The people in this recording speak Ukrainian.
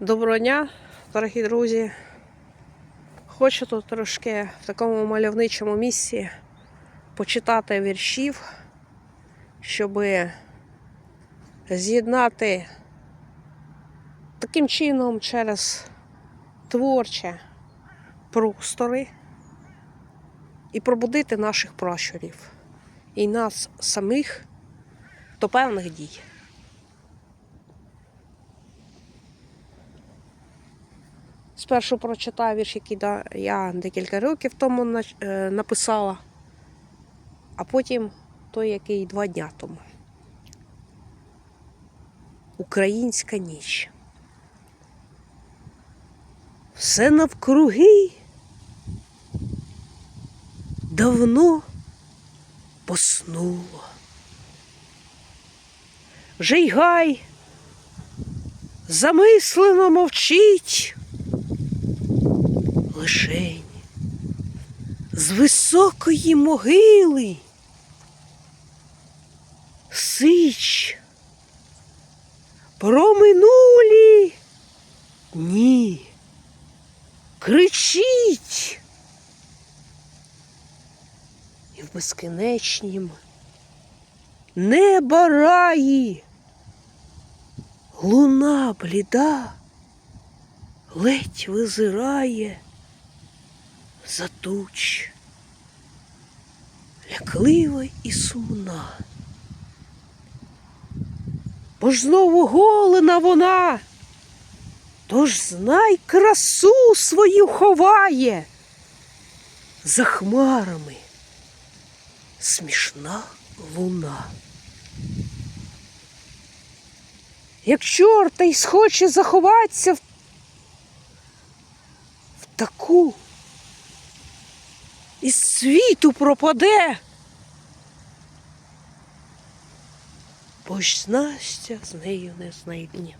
Доброго дня, дорогі друзі. Хочу тут трошки в такому мальовничому місці почитати віршів, щоб з'єднати таким чином через творче простори і пробудити наших пращурів і нас самих до певних дій. Спершу прочитаю вірш, який я декілька років тому е, написала, а потім той, який два дня тому. Українська ніч. Все навкруги давно поснуло. Вже й гай замислено мовчить лишень з високої могили сич про минулі дні. Кричить і в безкінечнім неба раї луна бліда ледь визирає за туч, ляклива і сумна. Бо ж знову голена вона, тож знай красу свою ховає за хмарами смішна луна. Як чорта й схоче заховатися в таку із світу пропаде. Бо ж Настя з нею не знайдне.